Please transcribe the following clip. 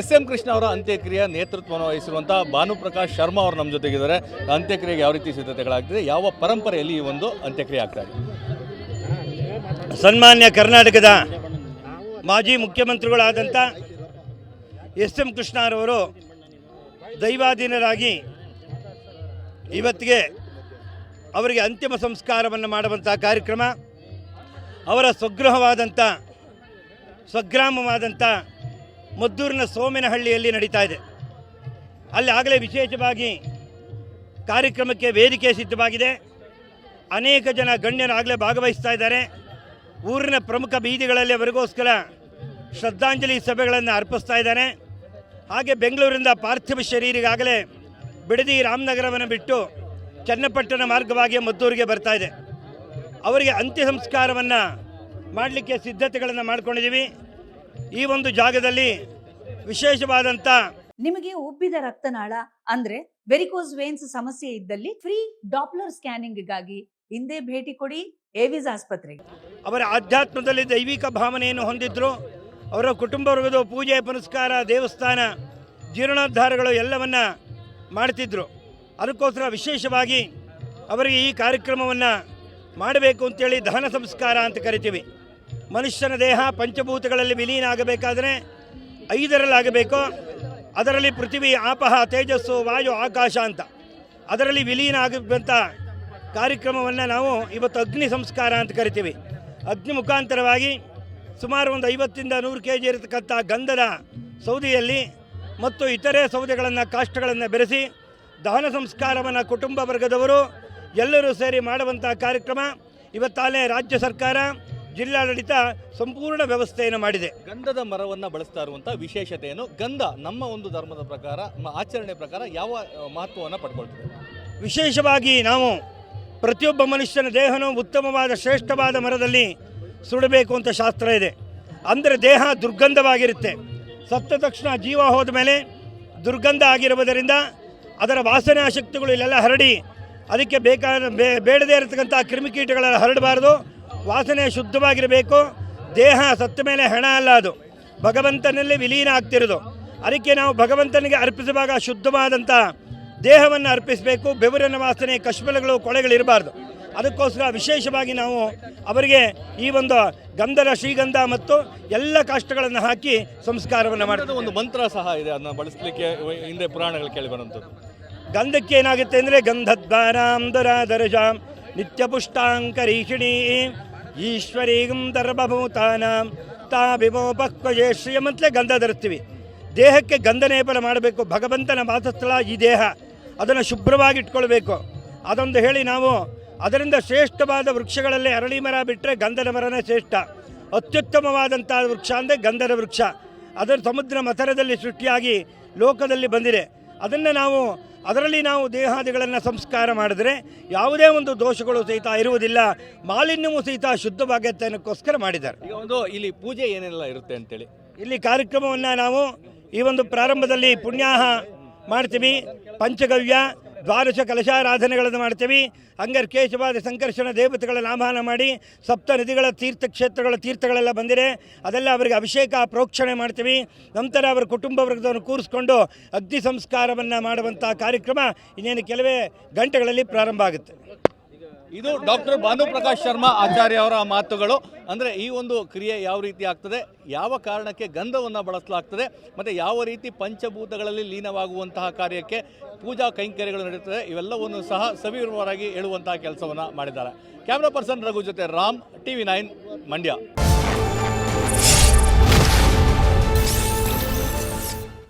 S M Krishna ಅವರ ಅಂತ್ಯಕ್ರಿಯೆ ನೇತೃತ್ವವನ್ನು ವಹಿಸಿರುವಂತಹ ಭಾನುಪ್ರಕಾಶ್ ಶರ್ಮಾ ಅವರು ನಮ್ಮ ಜೊತೆಗಿದ್ದಾರೆ. ಅಂತ್ಯಕ್ರಿಯೆಗೆ ಯಾವ ರೀತಿ ಸಿದ್ಧತೆಗಳಾಗ್ತಿದೆ, ಯಾವ ಪರಂಪರೆಯಲ್ಲಿ ಈ ಒಂದು ಅಂತ್ಯಕ್ರಿಯೆ ಆಗ್ತಾ ಇದೆ? ಸನ್ಮಾನ್ಯ ಕರ್ನಾಟಕದ ಮಾಜಿ ಮುಖ್ಯಮಂತ್ರಿಗಳಾದಂಥ ಎಸ್ ಎಂ ಕೃಷ್ಣರವರು ದೈವಾಧೀನರಾಗಿ ಇವತ್ತಿಗೆ ಅವರಿಗೆ ಅಂತಿಮ ಸಂಸ್ಕಾರವನ್ನು ಮಾಡುವಂಥ ಕಾರ್ಯಕ್ರಮ, ಅವರ ಸ್ವಗೃಹವಾದಂಥ, ಸ್ವಗ್ರಾಮವಾದಂಥ ಮದ್ದೂರಿನ ಸೋಮೇನಹಳ್ಳಿಯಲ್ಲಿ ನಡೀತಾ ಇದೆ. ಅಲ್ಲಿ ಆಗಲೇ ವಿಶೇಷವಾಗಿ ಕಾರ್ಯಕ್ರಮಕ್ಕೆ ವೇದಿಕೆ ಸಿದ್ಧವಾಗಿದೆ. ಅನೇಕ ಜನ ಗಣ್ಯರಾಗಲೇ ಭಾಗವಹಿಸ್ತಾ ಇದ್ದಾರೆ. ಊರಿನ ಪ್ರಮುಖ ಬೀದಿಗಳಲ್ಲಿ ಅವರಿಗೋಸ್ಕರ ಶ್ರದ್ಧಾಂಜಲಿ ಸಭೆಗಳನ್ನು ಅರ್ಪಿಸ್ತಾ ಇದ್ದಾರೆ. ಹಾಗೆ ಬೆಂಗಳೂರಿಂದ ಪಾರ್ಥಿವ ಶರೀರಿಗಾಗಲೇ ಬಿಡದಿ ರಾಮನಗರವನ್ನು ಬಿಟ್ಟು ಚನ್ನಪಟ್ಟಣ ಮಾರ್ಗವಾಗಿ ಮದ್ದೂರಿಗೆ ಬರ್ತಾ ಇದೆ. ಅವರಿಗೆ ಅಂತ್ಯ ಸಂಸ್ಕಾರವನ್ನು ಮಾಡಲಿಕ್ಕೆ ಸಿದ್ಧತೆಗಳನ್ನು ಮಾಡ್ಕೊಂಡಿದ್ದೀವಿ. ಈ ಒಂದು ಜಾಗದಲ್ಲಿ ವಿಶೇಷವಾದಂಥ ನಿಮಗೆ ಉಬ್ಬಿದ ರಕ್ತನಾಳ ಅಂದ್ರೆ ವೆರಿಕೋಸ್ ವೇನ್ಸ್ ಸಮಸ್ಯೆ ಇದ್ದಲ್ಲಿ ಫ್ರೀ ಡಾಪ್ಲರ್ ಸ್ಕ್ಯಾನಿಂಗ್ಗಾಗಿ ಹಿಂದೆ ಭೇಟಿ ಕೊಡಿ ಏವಿಸ್ ಆಸ್ಪತ್ರೆಗೆ. ಅವರ ಆಧ್ಯಾತ್ಮದಲ್ಲಿ ದೈವಿಕ ಭಾವನೆಯನ್ನು ಹೊಂದಿದ್ರು. ಅವರ ಕುಟುಂಬ ವರ್ಗದ ಪೂಜೆ ಪುನಸ್ಕಾರ ದೇವಸ್ಥಾನ ಜೀರ್ಣೋದ್ಧಾರಗಳು ಎಲ್ಲವನ್ನ ಮಾಡ್ತಿದ್ರು. ಅದಕ್ಕೋಸ್ಕರ ವಿಶೇಷವಾಗಿ ಅವರಿಗೆ ಈ ಕಾರ್ಯಕ್ರಮವನ್ನು ಮಾಡಬೇಕು ಅಂತೇಳಿ ದಹನ ಸಂಸ್ಕಾರ ಅಂತ ಕರಿತೀವಿ. ಮನುಷ್ಯನ ದೇಹ ಪಂಚಭೂತಗಳಲ್ಲಿ ವಿಲೀನ ಆಗಬೇಕಾದ್ರೆ ಐದರಲ್ಲಾಗಬೇಕು. ಅದರಲ್ಲಿ ಪೃಥ್ವಿ, ಆಪಹ, ತೇಜಸ್ಸು, ವಾಯು, ಆಕಾಶ ಅಂತ. ಅದರಲ್ಲಿ ವಿಲೀನ ಆಗಬೇಕಂತ ಕಾರ್ಯಕ್ರಮವನ್ನು ನಾವು ಇವತ್ತು ಅಗ್ನಿ ಸಂಸ್ಕಾರ ಅಂತ ಕರಿತೀವಿ. ಅಗ್ನಿ ಮುಖಾಂತರವಾಗಿ ಸುಮಾರು ಒಂದು ಐವತ್ತಿಂದ ನೂರು ಕೆ ಜಿ ಇರತಕ್ಕಂಥ ಗಂಧದ ಸೌದೆಯಲ್ಲಿ ಮತ್ತು ಇತರೆ ಸೌದೆಗಳನ್ನು, ಕಾಷ್ಟಗಳನ್ನು ಬೆರೆಸಿ ದಹನ ಸಂಸ್ಕಾರವನ್ನು ಕುಟುಂಬ ವರ್ಗದವರು ಎಲ್ಲರೂ ಸೇರಿ ಮಾಡುವಂಥ ಕಾರ್ಯಕ್ರಮ. ಇವತ್ತಾಲೇ ರಾಜ್ಯ ಸರ್ಕಾರ. ಜಿಲ್ಲಾಡಳಿತ ಸಂಪೂರ್ಣ ವ್ಯವಸ್ಥೆಯನ್ನು ಮಾಡಿದೆ. ಗಂಧದ ಮರವನ್ನು ಬಳಸ್ತಾ ಇರುವಂತಹ ವಿಶೇಷತೆಯನ್ನು ಗಂಧ ನಮ್ಮ ಒಂದು ಧರ್ಮದ ಪ್ರಕಾರ ನಮ್ಮ ಆಚರಣೆ ಪ್ರಕಾರ ಯಾವ ಮಹತ್ವವನ್ನು ಪಡ್ಕೊಳ್ತದೆ? ವಿಶೇಷವಾಗಿ ನಾವು ಪ್ರತಿಯೊಬ್ಬ ಮನುಷ್ಯನ ದೇಹನೂ ಉತ್ತಮವಾದ ಶ್ರೇಷ್ಠವಾದ ಮರದಲ್ಲಿ ಸುಡಬೇಕು ಅಂತ ಶಾಸ್ತ್ರ ಇದೆ. ಅಂದರೆ ದೇಹ ದುರ್ಗಂಧವಾಗಿರುತ್ತೆ. ಸತ್ತ ತಕ್ಷಣ ಜೀವ ಹೋದ ಮೇಲೆ ದುರ್ಗಂಧ ಆಗಿರುವುದರಿಂದ ಅದರ ವಾಸನೆ ಶಕ್ತಿಗಳು ಇಲ್ಲೆಲ್ಲ ಹರಡಿ ಅದಕ್ಕೆ ಬೇಕಾದ ಬೇ- ಬೇಡದೇ ಇರತಕ್ಕಂಥ ಕ್ರಿಮಿಕೀಟಗಳೆಲ್ಲ ಹರಡಬಾರ್ದು. ವಾಸನೆ ಶುದ್ಧವಾಗಿರಬೇಕು. ದೇಹ ಸತ್ತ ಮೇಲೆ ಹೆಣ ಅಲ್ಲ ಅದು. ಭಗವಂತನಲ್ಲಿ ವಿಲೀನ ಆಗ್ತಿರೋದು. ಅದಕ್ಕೆ ನಾವು ಭಗವಂತನಿಗೆ ಅರ್ಪಿಸುವಾಗ ಶುದ್ಧವಾದಂಥ ದೇಹವನ್ನು ಅರ್ಪಿಸಬೇಕು. ಬೆವರಿನ ವಾಸನೆ ಕಶ್ಮಲಗಳು ಕೊಳೆಗಳಿರಬಾರ್ದು. ಅದಕ್ಕೋಸ್ಕರ ವಿಶೇಷವಾಗಿ ನಾವು ಅವರಿಗೆ ಈ ಒಂದು ಗಂಧರ ಶ್ರೀಗಂಧ ಮತ್ತು ಎಲ್ಲ ಕಾಷ್ಟಗಳನ್ನು ಹಾಕಿ ಸಂಸ್ಕಾರವನ್ನು ಮಾಡ್ತೀವಿ. ಒಂದು ಮಂತ್ರ ಸಹ ಇದೆ. ಅದನ್ನ ಬಳಸಲಿಕ್ಕೆ ಹಿಂದೆ ಪುರಾಣಗಳು ಕೇಳಿ ಬರುವಂಥದ್ದು. ಗಂಧಕ್ಕೆ ಏನಾಗುತ್ತೆ ಅಂದರೆ ಗಂಧದ್ವಾರಾಂ ದುರಾದರ್ಶಾಂ ನಿತ್ಯ ಪುಷ್ಟಾಂಕರೀಷಿಣಿ ಈಶ್ವರೀಂ ತಾ ತಾಭಿಮೋಪಕ್ವಜೇ ಶ್ರೀಯಮಂತಲೇ ಗಂಧ ಧರಿಸ್ತೀವಿ. ದೇಹಕ್ಕೆ ಗಂಧನೇಪನ ಮಾಡಬೇಕು. ಭಗವಂತನ ವಾಸಸ್ಥಳ ಈ ದೇಹ. ಅದನ್ನು ಶುಭ್ರವಾಗಿ ಇಟ್ಕೊಳ್ಬೇಕು ಅದೊಂದು ಹೇಳಿ ನಾವು, ಅದರಿಂದ ಶ್ರೇಷ್ಠವಾದ ವೃಕ್ಷಗಳಲ್ಲಿ ಅರಳಿ ಮರ ಬಿಟ್ಟರೆ ಗಂಧದ ಮರನೇ ಶ್ರೇಷ್ಠ. ಅತ್ಯುತ್ತಮವಾದಂಥ ವೃಕ್ಷ ಅಂದರೆ ಗಂಧದ ವೃಕ್ಷ. ಅದರ ಸಮುದ್ರ ಮಥರದಲ್ಲಿ ಸೃಷ್ಟಿಯಾಗಿ ಲೋಕದಲ್ಲಿ ಬಂದಿದೆ. ಅದನ್ನು ನಾವು ಅದರಲ್ಲಿ ನಾವು ದೇಹಾದಿಗಳನ್ನು ಸಂಸ್ಕಾರ ಮಾಡಿದರೆ ಯಾವುದೇ ಒಂದು ದೋಷಗಳು ಸಹಿತ ಇರುವುದಿಲ್ಲ. ಮಾಲಿನ್ಯವೂ ಸಹಿತ ಶುದ್ಧವಾಗುತ್ತೆ ಅನ್ನೋಕ್ಕೋಸ್ಕರ ಮಾಡಿದ್ದಾರೆ. ಈಗ ಒಂದು ಇಲ್ಲಿ ಪೂಜೆ ಏನೆಲ್ಲ ಇರುತ್ತೆ ಅಂತೇಳಿ. ಇಲ್ಲಿ ಕಾರ್ಯಕ್ರಮವನ್ನು ನಾವು ಈ ಒಂದು ಪ್ರಾರಂಭದಲ್ಲಿ ಪುಣ್ಯಾಹ ಮಾಡ್ತೀವಿ ಪಂಚಗವ್ಯ ದ್ವಾದಶ ಕಲಶಾರಾಧನೆಗಳನ್ನು ಮಾಡ್ತೀವಿ. ಹಂಗರ್ ಕೇಶವಾದ ಸಂಕರ್ಷಣ ದೇವತೆಗಳ ನಾಮಹಾನ ಮಾಡಿ ಸಪ್ತ ನದಿಗಳ ತೀರ್ಥಕ್ಷೇತ್ರಗಳ ತೀರ್ಥಗಳೆಲ್ಲ ಬಂದಿದೆ. ಅದೆಲ್ಲ ಅವರಿಗೆ ಅಭಿಷೇಕ, ಪ್ರೋಕ್ಷಣೆ ಮಾಡ್ತೀವಿ. ನಂತರ ಅವರ ಕುಟುಂಬ ವರ್ಗದವನ್ನು ಕೂರಿಸ್ಕೊಂಡು ಅಗ್ನಿ ಸಂಸ್ಕಾರವನ್ನು ಮಾಡುವಂಥ ಕಾರ್ಯಕ್ರಮ ಇನ್ನೇನು ಕೆಲವೇ ಗಂಟೆಗಳಲ್ಲಿ ಪ್ರಾರಂಭ ಆಗುತ್ತೆ. ಇದು ಡಾಕ್ಟರ್ ಭಾನುಪ್ರಕಾಶ್ ಶರ್ಮಾ ಆಚಾರ್ಯ ಅವರ ಮಾತುಗಳು. ಅಂದರೆ ಈ ಒಂದು ಕ್ರಿಯೆ ಯಾವ ರೀತಿ ಆಗ್ತದೆ? ಯಾವ ಕಾರಣಕ್ಕೆ ಗಂಧವನ್ನು ಬಳಸಲಾಗ್ತದೆ? ಮತ್ತು ಯಾವ ರೀತಿ ಪಂಚಭೂತಗಳಲ್ಲಿ ಲೀನವಾಗುವಂತಹ ಕಾರ್ಯಕ್ಕೆ ಪೂಜಾ ಕೈಂಕರ್ಯಗಳು ನಡೆಯುತ್ತದೆ ಇವೆಲ್ಲವನ್ನು ಸಹ ಸವಿವರವಾಗಿ ಹೇಳುವಂತಹ ಕೆಲಸವನ್ನು ಮಾಡಿದ್ದಾರೆ. ಕ್ಯಾಮ್ರಾ ಪರ್ಸನ್ ರಘು ಜೊತೆ ರಾಮ್ ಟಿವಿ ನೈನ್ ಮಂಡ್ಯ.